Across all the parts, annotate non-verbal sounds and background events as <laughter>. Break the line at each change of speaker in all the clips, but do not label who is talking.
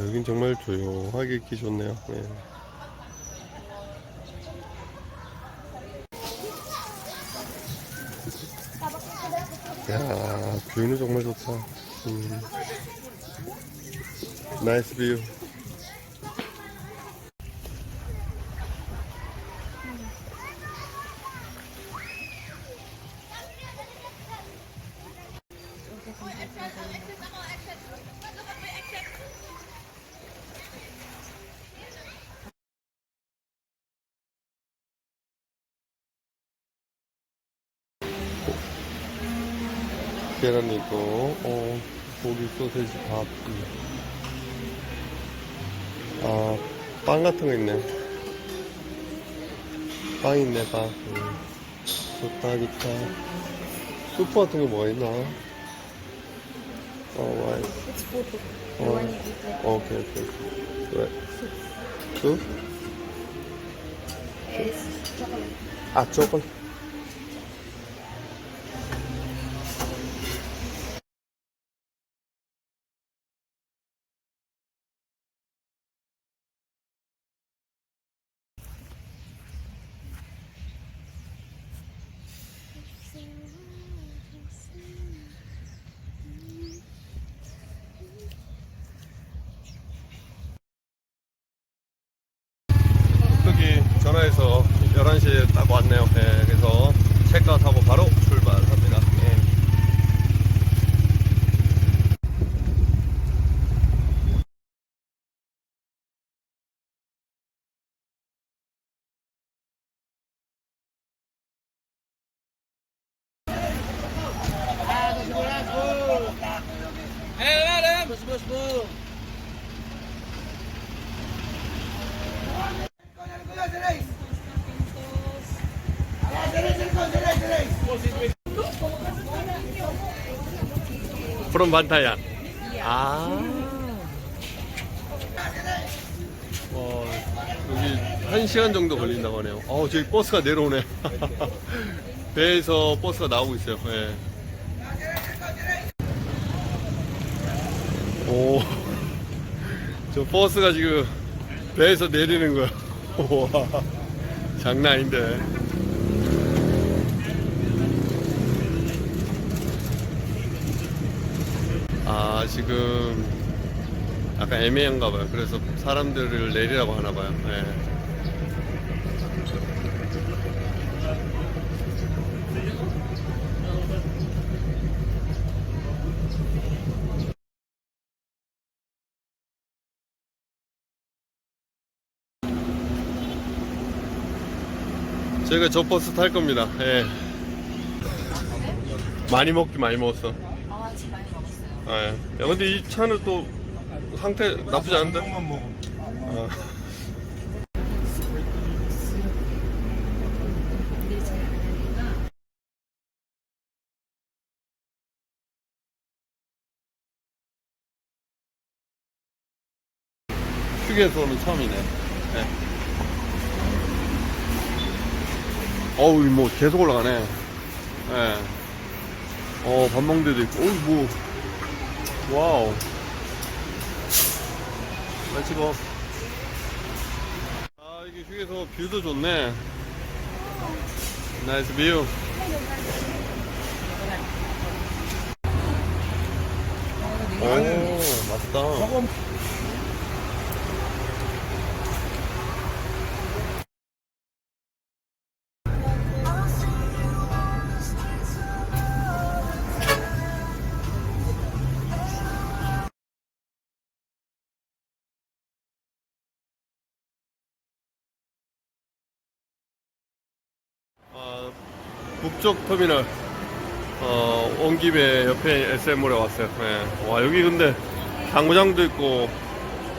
여긴 정말 조용하게 있기 좋네요. 네. 야, 뷰는 정말 좋다. 음. 나이스 뷰. 계란 있고, 어, 고기 소세지 밥. 음. 아, 빵 같은 거 있네. 빵 있네, 빵. 음. 좋다, 좋다. 수프 같은 거 뭐가 있나? 어, 와이.
Eat like
오케이, 오케이. 왜? 수?
chocolate.
아, 초콜. 여기 전화해서 11시에 딱 왔네요. 예, 그래서 체크아웃하고 바로 출발합니다. 예. 프롬 반타야. 아. 와, 여기 한 시간 정도 걸린다고 하네요. 어, 저기 버스가 내려오네. <laughs> 배에서 버스가 나오고 있어요. 예. 오, <laughs> 저 버스가 지금 배에서 내리는 거야. <laughs> 와, 장난 아닌데. 아 지금 약간 애매한가 봐요. 그래서 사람들을 내리라고 하나 봐요. 네. 저희가 저 버스 탈 겁니다. 예. 많이 먹기 많이 먹었어.
아, 지금 많이 먹었어요.
아, 예. 야, 근데 이 차는 또 상태 나쁘지 않은데? 아,
잘안 하니까.
휴게소는 처음이네. 네. 어우, 뭐 계속 올라가네. 예. 어, 밥 먹는 데도 있고, 어우, 뭐. 와우. 렛츠 고. 아, 이게 휴게소 뷰도 좋네. 나이스 뷰. 오, 맛있다. 북쪽 터미널 어, 온 김에 옆에 SM몰에 왔어요. 예. 와 여기 근데 당구장도 있고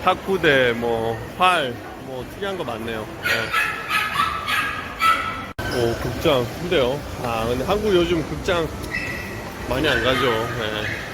탁구대 뭐활 뭐 특이한 거 많네요. 예. 오 극장 근데요. 아 근데 한국 요즘 극장 많이 안 가죠. 예.